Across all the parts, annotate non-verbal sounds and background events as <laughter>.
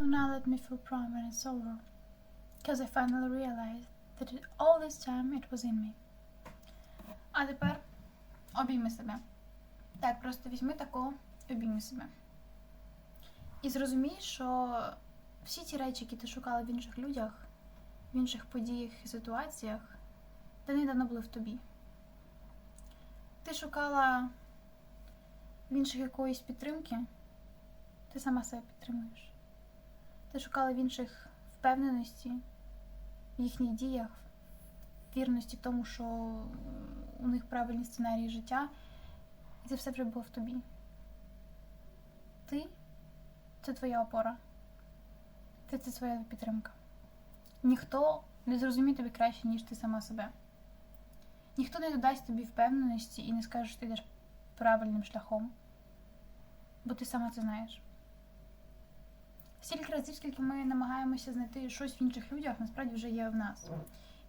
So now let me feel proud when it's over. Because I finally realized that it, all this time it was in me. А тепер обійми себе. Так, просто візьми тако, обійми себе. І зрозумій, що всі ті речі, які ти шукала в інших людях, в інших подіях і ситуаціях, вони давно були в тобі. Ти шукала в інших якоїсь підтримки, ти сама себе підтримуєш. Ти шукала в інших впевненості в їхніх діях, вірності тому, що у них правильні сценарії життя, і це все вже було в тобі. Ти це твоя опора. Ти це твоя підтримка. Ніхто не зрозуміє тобі краще, ніж ти сама себе. Ніхто не додасть тобі впевненості і не скаже, що ти йдеш правильним шляхом. Бо ти сама це знаєш. Стільки разів, скільки ми намагаємося знайти щось в інших людях, насправді вже є в нас.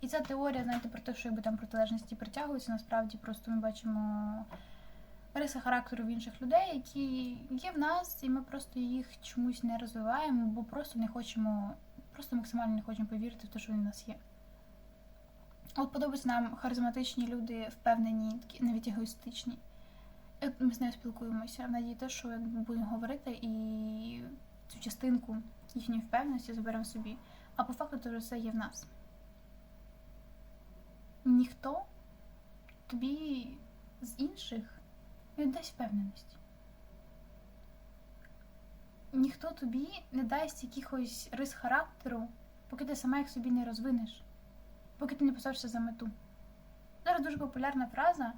І ця теорія, знаєте, про те, що якби там протилежності притягуються, насправді просто ми бачимо риси характеру в інших людей, які є в нас, і ми просто їх чомусь не розвиваємо, бо просто не хочемо, просто максимально не хочемо повірити в те, що вони в нас є. От подобаються нам харизматичні люди, впевнені, такі навіть егоїстичні. Ми з нею спілкуємося в надії те, що будемо говорити і цю частинку їхньої впевненості заберемо собі. А по факту це все є в нас. Ніхто тобі з інших не дасть впевненості. Ніхто тобі не дасть якихось рис характеру, поки ти сама їх собі не розвинеш, поки ти не поставишся за мету. Зараз дуже популярна фраза,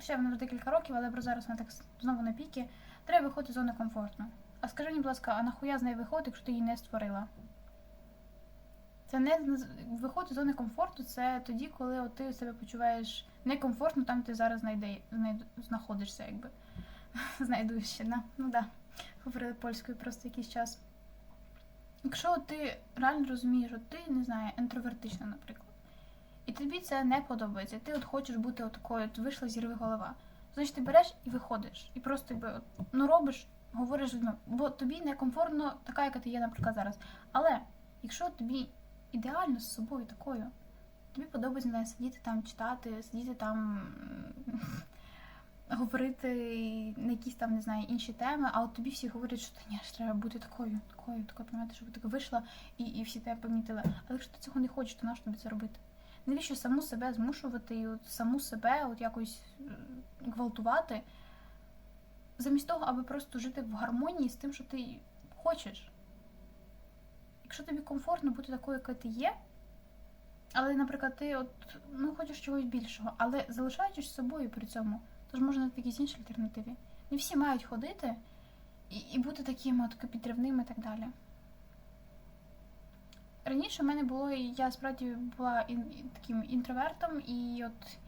ще вона вже декілька років, але про зараз вона так знову на піки. Треба виходити з зони комфорту. А скажи мені, будь ласка, а нахуя з неї виходить, якщо ти її не створила? Це не виход з зони комфорту, це тоді, коли от ти себе почуваєш некомфортно, там ти зараз знайде, знайд, знаходишся, якби. <laughs> Знайдуєш ще? Ну да. Говорили польською просто якийсь час. Якщо ти реально розумієш, от ти, не знаю, інтровертична, наприклад, і тобі це не подобається, ти от хочеш бути от такою, от вийшла зірви голова. Значить, ти береш і виходиш. І просто якби, от, ну робиш, говориш з людьми, бо тобі некомфортно така, яка ти є, наприклад, зараз. Але якщо тобі ідеально з собою такою. Тобі подобається не сидіти там, читати, сидіти там, <laughs> говорити на якісь там, не знаю, інші теми, а от тобі всі говорять, що ні, ж треба бути такою, такою, такою, пам'ятати, щоб ти вийшла і і всі тебе помітили. Але якщо ти цього не хочеш, то нащо тобі це робити? Навіщо саму себе змушувати і от саму себе от якось гвалтувати, замість того, аби просто жити в гармонії з тим, що ти хочеш? Якщо тобі комфортно бути такою, яка ти є, але, наприклад, ти от, ну, хочеш чогось більшого, але залишаючись собою при цьому, то ж можна знайти якісь інші альтернативи. Не всі мають ходити і, і бути такими от підривними і так далі. Раніше в мене було, я справді була ін, таким інтровертом, і от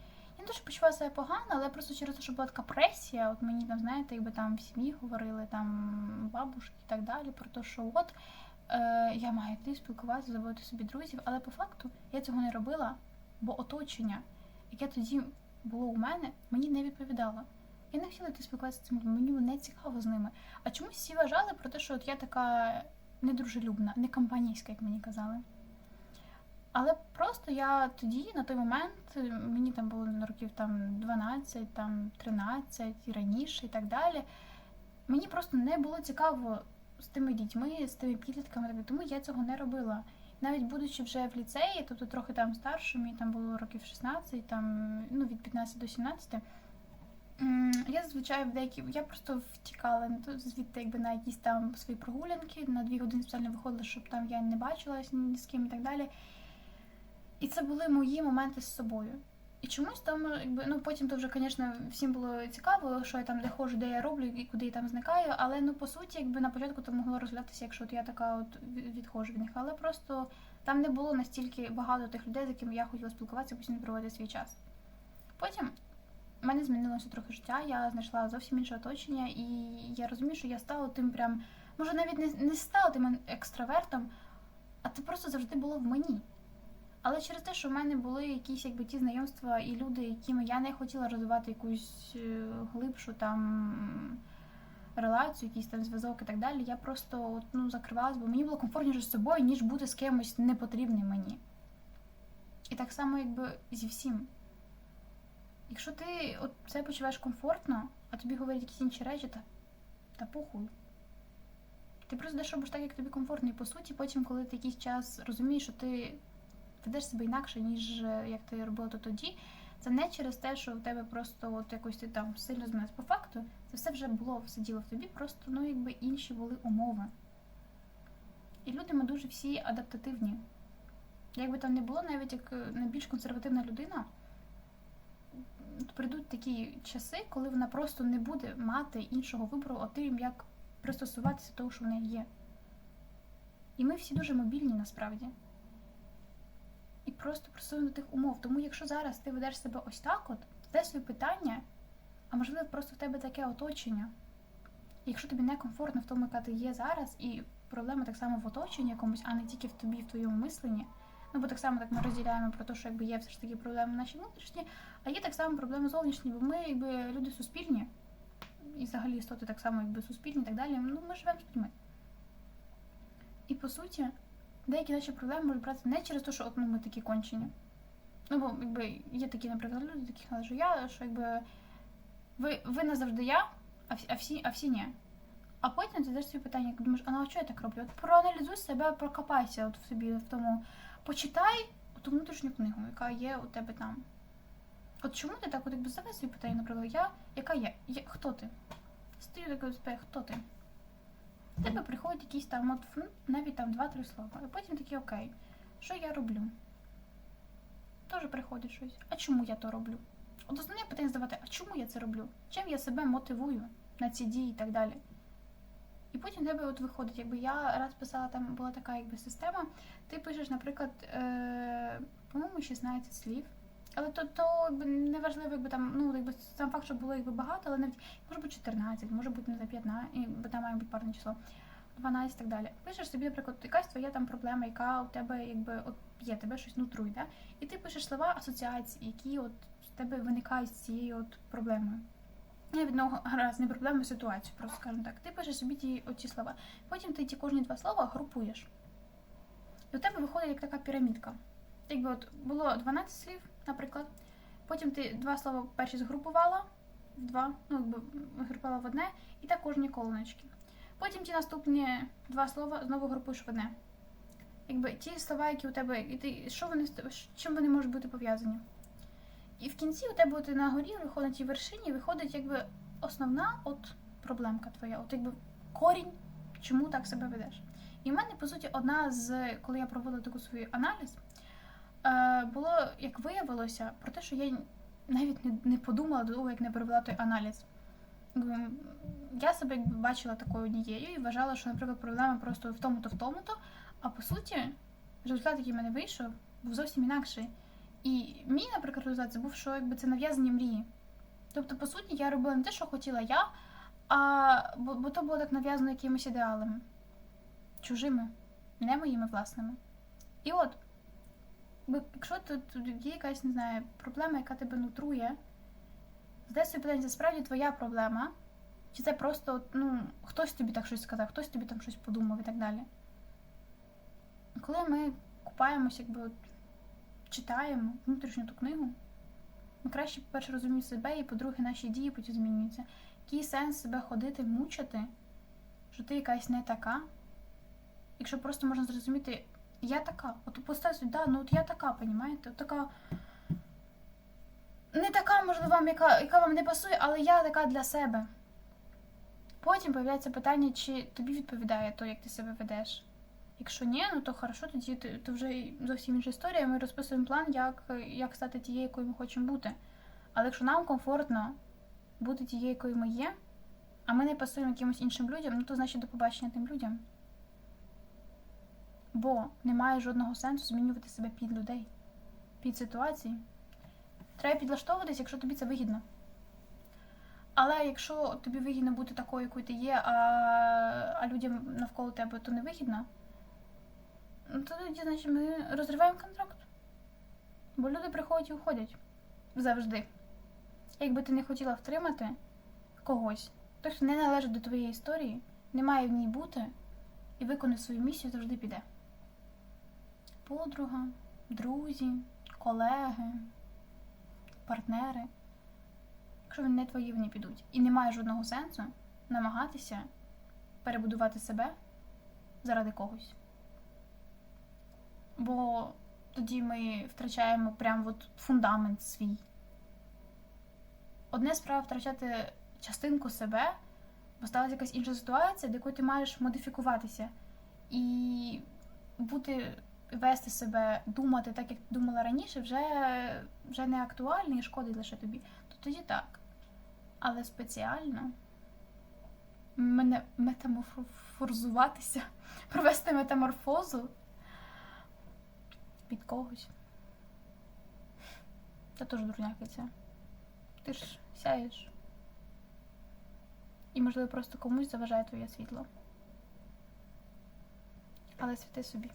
не дуже почувала себе погано, але просто через те, що була така пресія, от мені там, знаєте, якби там в сім'ї говорили, там бабушки і так далі, про те, що от е, я маю йти спілкуватися, заводити собі друзів, але по факту я цього не робила, бо оточення, яке тоді було у мене, мені не відповідало. Я не хотіла йти спілкуватися з людьми, мені не цікаво з ними. А чомусь всі вважали про те, що от я така недружелюбна, не компанійська, як мені казали. Але просто я тоді, на той момент, мені там було років там 12, там 13 і раніше і так далі. Мені просто не було цікаво з тими дітьми, з тими підлітками, тому я цього не робила. Навіть будучи вже в ліцеї, тобто трохи там старше, мені там було років 16, там, ну, від 15 до 17, я зазвичай в деякі я просто втікала звідти якби на якісь там свої прогулянки, на дві години спеціально виходила, щоб там я не бачилась ні з ким і так далі. І це були мої моменти з собою. І чомусь там, якби, ну потім то вже, звісно, всім було цікаво, що я там де ходжу, де я роблю і куди я там зникаю. Але ну по суті, якби на початку то могло розглядатися, якщо от я така от відходжу від них. Але просто там не було настільки багато тих людей, з якими я хотіла спілкуватися, постійно проводити свій час. Потім в мене змінилося трохи життя, я знайшла зовсім інше оточення, і я розумію, що я стала тим прям, може навіть не, не стала тим екстравертом, а це просто завжди було в мені. Але через те, що в мене були якісь якби ті знайомства і люди, якими я не хотіла розвивати якусь глибшу там релацію, якийсь там зв'язок і так далі, я просто от, ну, закривалась, бо мені було комфортніше з собою, ніж бути з кимось непотрібним мені. І так само, якби зі всім. Якщо ти от це почуваєш комфортно, а тобі говорять якісь інші речі, та, та похуй. Ти просто йдеш робиш так, як тобі комфортно, і по суті, потім, коли ти якийсь час розумієш, що ти ведеш себе інакше, ніж е, як ти робила то тоді, це не через те, що в тебе просто от якось ти там сильно змінилась. По факту, це все вже було, все діло в тобі, просто ну якби інші були умови. І люди ми дуже всі адаптативні. Якби там не було, навіть як е, найбільш консервативна людина, прийдуть такі часи, коли вона просто не буде мати іншого вибору, окрім як пристосуватися до того, що в неї є. І ми всі дуже мобільні насправді. Просто пристосуємо до тих умов. Тому якщо зараз ти ведеш себе ось так, от, задай собі питання, а можливо, просто в тебе таке оточення. Якщо тобі некомфортно в тому, яка ти є зараз, і проблема так само в оточенні якомусь, а не тільки в тобі, в твоєму мисленні. Ну, бо так само так ми розділяємо про те, що якби є все ж таки проблеми наші внутрішні, а є так само проблеми зовнішні, бо ми якби люди суспільні, і взагалі істоти так само якби суспільні і так далі. Ну, ми живемо з людьми. І по суті, деякі наші проблеми можуть брати не через те, що ну, ми такі кончені. Ну, бо якби є такі, наприклад, люди, таких належу я, що якби ви, ви не завжди я, а всі, а всі, а всі ні. А потім ти задаєш собі питання, як думаєш, а ну а чого я так роблю? От проаналізуй себе, прокопайся от в собі в тому. Почитай ту внутрішню книгу, яка є у тебе там. От чому ти так от якби задай собі питання, наприклад, я, яка є? я хто ти? Стою такою спе, хто ти? В тебе приходять якісь там, от ну, навіть там два-три слова. І потім такі окей, що я роблю? Теж приходить щось. А чому я то роблю? От основне питання здавати, а чому я це роблю? Чим я себе мотивую на ці дії і так далі? І потім в тебе от виходить, якби я раз писала, там була така якби система. Ти пишеш, наприклад, е, по-моєму, 16 слів. Але то, то якби, не важливо, якби там, ну, якби сам факт, що було якби багато, але навіть може бути 14, може бути не знаю, 15, і, бо там має бути парне число, 12 і так далі. Пишеш собі, наприклад, якась твоя там проблема, яка у тебе якби от є, тебе щось нутрує, да? і ти пишеш слова асоціації, які от в тебе виникають з цією от проблемою. Я від одного раз не проблему, а ситуацію, просто скажімо так. Ти пишеш собі ті оці слова. Потім ти ті кожні два слова групуєш. І у тебе виходить як така пірамідка. Якби от було 12 слів, наприклад. Потім ти два слова перші згрупувала в два, ну якби групувала в одне, і так кожні колоночки. Потім ті наступні два слова знову групуєш в одне. Якби ті слова, які у тебе, і ти, що вони чим вони можуть бути пов'язані? І в кінці у тебе от на горі виходить на тій вершині, виходить якби основна от проблемка твоя, от якби корінь, чому так себе ведеш. І в мене, по суті, одна з, коли я проводила таку свій аналіз, було, як виявилося, про те, що я навіть не, не подумала до того, як не провела той аналіз. Я себе якби бачила такою однією і вважала, що, наприклад, проблема просто в тому-то, в тому-то, а по суті, результат, який в мене вийшов, був зовсім інакший. І мій, наприклад, результат це був, що якби це нав'язані мрії. Тобто, по суті, я робила не те, що хотіла я, а бо, бо то було так нав'язано якимись ідеалами. Чужими, не моїми власними. І от, би- якщо тут є якась, не знаю, проблема, яка тебе нутрує, задай собі питання, це справді твоя проблема, чи це просто, ну, хтось тобі так щось сказав, хтось тобі там щось подумав і так далі. Коли ми купаємось, якби от читаємо внутрішню ту книгу, ми краще, по-перше, розуміємо себе, і по-друге, наші дії потім змінюються. Який сенс себе ходити, мучити, що ти якась не така, якщо просто можна зрозуміти, я така. От постав собі, да, ну от я така, понімаєте? От така. Не така, можливо, вам, яка, яка вам не пасує, але я така для себе. Потім появляється питання, чи тобі відповідає то, як ти себе ведеш. Якщо ні, ну то хорошо, тоді ти- то вже зовсім інша історія. Ми розписуємо план, як, як стати тією, якою ми хочемо бути. Але якщо нам комфортно бути тією, якою ми є, а ми не пасуємо якимось іншим людям, ну то значить до побачення тим людям. Бо немає жодного сенсу змінювати себе під людей, під ситуації. Треба підлаштовуватись, якщо тобі це вигідно. Але якщо тобі вигідно бути такою, якою ти є, а, а людям навколо тебе то не вигідно, ну, то тоді, значить, ми розриваємо контракт. Бо люди приходять і уходять завжди. Якби ти не хотіла втримати когось, Той, хто не належить до твоєї історії, не має в ній бути і виконує свою місію, завжди піде. Подруга, друзі, колеги, партнери. Якщо вони не твої, вони підуть. І немає жодного сенсу намагатися перебудувати себе заради когось. Бо тоді ми втрачаємо прям от фундамент свій. Одне справа втрачати частинку себе, бо сталася якась інша ситуація, до якої ти маєш модифікуватися і бути, вести себе, думати так, як ти думала раніше, вже, вже не актуально і шкодить лише тобі. То тоді так. Але спеціально мене метаморфозуватися, <laughs> провести метаморфозу під когось. Це теж дурняки. Ти ж сяєш. І, можливо, просто комусь заважає твоє світло. Але світи собі.